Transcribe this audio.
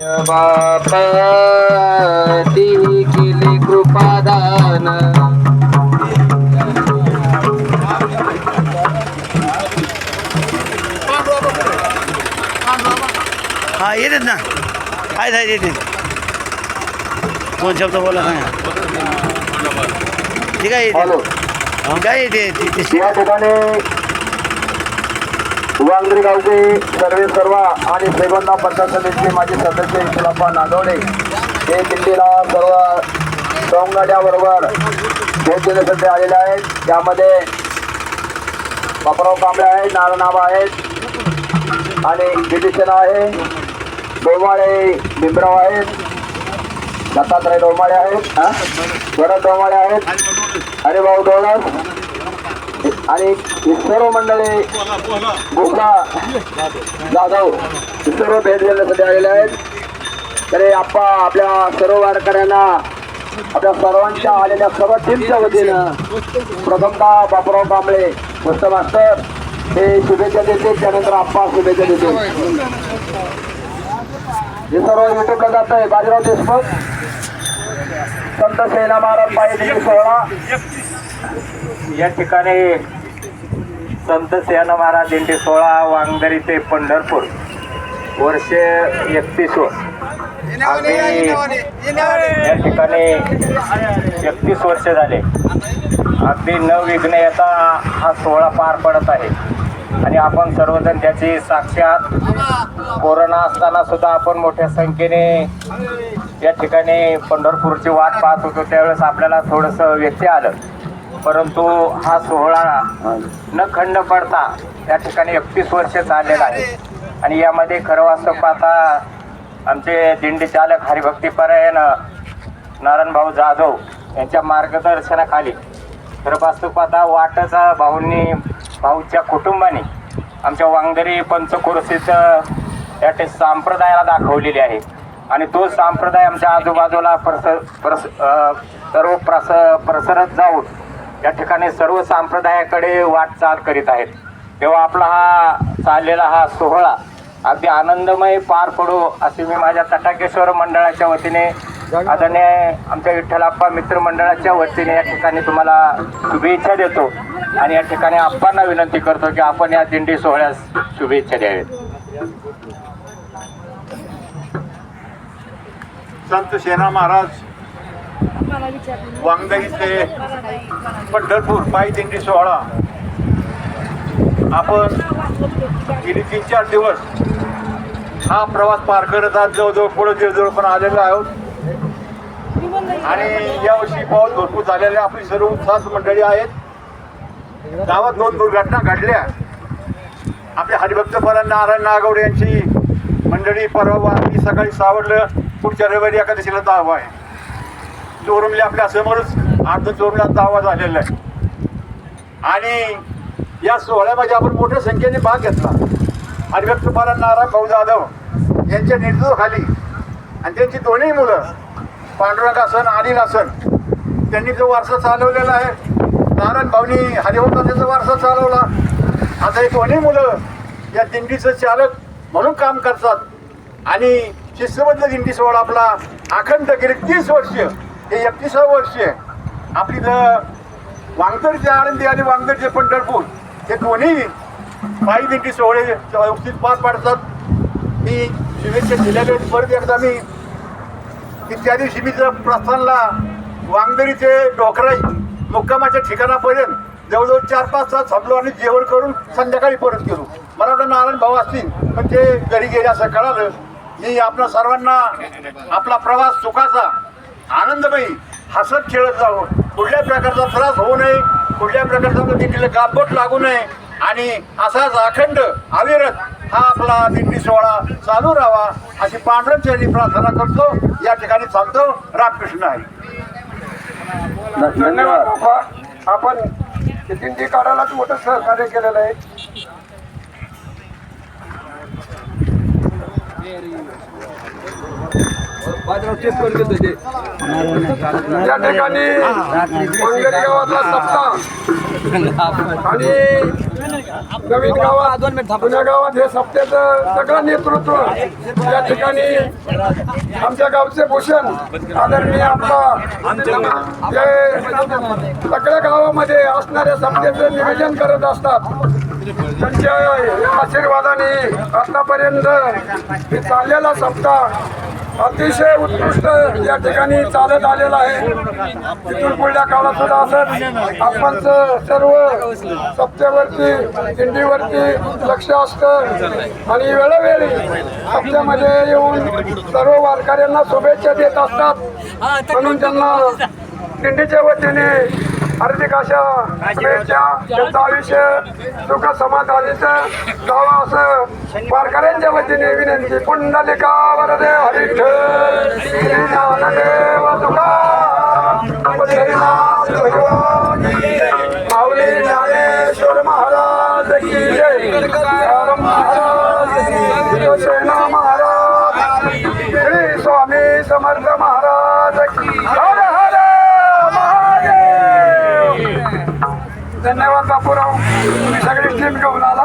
बापा ती केली कृपादान हा येतात ना. आहेत आहेत येते दोन शब्द बोला सांगा ठीक आहे येते काय येते? या ठिकाणी वांगरी गावचे सर्वे सर्व आणि श्रीगोंदा पंचायत समितीचे माजी सदस्य इस्लापा नांदवडे हे दिल्लीला सर्व सौंगाड्याबरोबर भेट देण्यासाठी आलेले आहेत. त्यामध्ये बापराव कांबळे आहेत नारायणबाबा आहेत आणि विभीषण आहे. डोमाळे भीमराव आहेत. दत्तात्रय डोमाळे आहेत. हा? भरत डोमाळे आहेत. हरिभाऊ डोळस. आणि सर्व मंडळी गोपला जाधव सर्व भेट देण्यासाठी आलेले आहेत. तरी आप्पा आपल्या सर्व वारकऱ्यांना आपल्या सर्वांच्या आलेल्या सर्व टीमच्या वतीनं प्रथमतः बापराव कांबळे मस्त मास्टर हे शुभेच्छा देते त्यानंतर आप्पा शुभेच्छा देते हे सर्व युट्यूबला जात आहे बाजीराव देशमुख संत सेना महाराज पाहिजे सोहळा. या ठिकाणी संत सेना महाराज दिंडी सोळा वांगदरी ते पंढरपूर. वर्ष एकतीस या ठिकाणी एकतीस वर्ष झाले. अगदी न विघ्न येता हा सोहळा पार पडत आहे. आणि आपण सर्वजण त्याची साक्षात कोरोना असताना सुद्धा आपण मोठ्या संख्येने या ठिकाणी पंढरपूरची वाट पाहत होतो. त्यावेळेस आपल्याला थोडंसं व्यक्ती आलं. परंतु हा सोहळा न खंड पडता या ठिकाणी एकतीस वर्ष चाललेला आहे. आणि यामध्ये खरं वास्तव पाहता आमचे दिंडी चालक हरिभक्तीपरायण नारायणभाऊ जाधव यांच्या मार्गदर्शनाखाली खरं वास्तव पाहता वाटचा भाऊंनी भाऊच्या कुटुंबाने आमच्या वांगदरी पंचकुरसीचं या ठिकाणी संप्रदायाला दाखवलेली आहे. आणि तो संप्रदाय आमच्या आजूबाजूला प्रस प्रस सर्व प्रस प्रसरत जाऊन या ठिकाणी सर्व संप्रदायाकडे वाटचाल करीत आहेत. तेव्हा आपला हा चाललेला हा सोहळा अगदी आनंदमय पार पडो असे मी माझ्या तटाकेश्वर मंडळाच्या वतीने आदरणीय आमच्या विठ्ठलाप्पा मित्र मंडळाच्या वतीने या ठिकाणी तुम्हाला शुभेच्छा देतो आणि या ठिकाणी आप्पांना विनंती करतो की आपण या दिंडी सोहळ्यास शुभेच्छा द्यावेत. संत सेना महाराज वांगदरी ते पंढरपूर पायी दिंडी सोहळा. आपण गेली तीन चार दिवस हा प्रवास पार करत आज जवळजवळ पुढे जवळजवळ पण आलेलो आहोत. आणि यावर्षी पाऊस भरपूर झालेले आपली सर्व उत्साह मंडळी आहेत. गावात दोन दुर्घटना घडल्या. आपल्या हरिभक्तपरांना नारायण नागवडे यांची मंडळी परवा मी सकाळी सावडलं पुढच्या रविवारी एकादशीला दावा आहे. चोरुमले आपल्या समोरच अर्ध चोरुमल्याचा आवाज आलेला आहे. आणि या सोहळ्यामध्ये आपण मोठ्या संख्येने भाग घेतला. आणि व्यक्तपाला नारायण भाऊ जाधव यांच्या नेतृत्वाखाली आणि त्यांची दोन्ही मुलं पांडुरंग असन अनिल आसन त्यांनी जो वारसा चालवलेला आहे नारायण भाऊनी हरिभक्तांचा वारसा चालवला. आता हे दोन्ही मुलं या दिंडीचं चालक म्हणून काम करतात. आणि शिस्तबद्ध दिंडी सोहळा आपला अखंड गेले तीस वर्ष हे एकतीसावं वर्ष आहे. आपली ज- वांगदरचे आळंदी आणि वांगदरचे पंढरपूर हे दोन्ही पायी दिंडी सोहळे व्यवस्थित पार पाडतात. मी शुभेच्छा दिलेले परत एकदा मी की त्या दिवशी मी जर प्रस्थानला वांगदरीचे डोकराई मुक्कामाच्या ठिकाणापर्यंत जवळजवळ चार पाच तास थांबलो आणि जेवण करून संध्याकाळी परत गेलो. मला वाटतं नारायण भाऊ असतील पण ते घरी गेले असं कळालं. मी आपल्या सर्वांना आपला प्रवास सुखाचा आनंदमयी हसत खेळत जावं कुठल्या प्रकारचा त्रास होऊ नये कुठल्या प्रकारचा म्हणजे दिंडीला गाबोट लागू नये. आणि असाच अखंड अविरत हा आपला दिंडी सोहळा चालू राहावा अशी पांढऱ्यांची प्रार्थना करतो. या ठिकाणी चालतो रामकृष्ण आहे धन्यवाद आपण दिंडी काढायलाच मोठं सहकार्य केलेलं आहे. या ठिकाणी मंगली गावातला सप्ताह. आणि नवीन गावात जुन्या गावात हे सप्त्याचं सगळं नेतृत्व या ठिकाणी आमच्या गावचे भूषण आदरणीय आपला हे सगळ्या गावामध्ये असणाऱ्या सप्त्याचं नियोजन करत असतात. त्यांच्या आशीर्वादाने आतापर्यंत चाललेला सप्ताह अतिशय उत्कृष्ट या ठिकाणी चालत आलेला आहे. तिथून पुढल्या काळात सुद्धा असत आपण सर्व सप्त्यावरती दिंडीवरती लक्ष असतं. आणि वेळोवेळी सप्त्यामध्ये येऊन सर्व वारकऱ्यांना शुभेच्छा देत असतात. म्हणून त्यांना दिंडीच्या वतीने हार्दिक अशा शुभेच्छा. त्यांचं आयुष्य सुख समाधानीचं जावं असं वारकऱ्यांच्या वतीने विनंती. पुंडलिका वरदे हरिठ. श्री ज्ञानदेव तुका माऊली ज्ञानेश्वर महाराज की जय. महाराज महाराज श्री स्वामी समर्थ महाराज की देवांचा हर सगळी टीम घेऊन आला.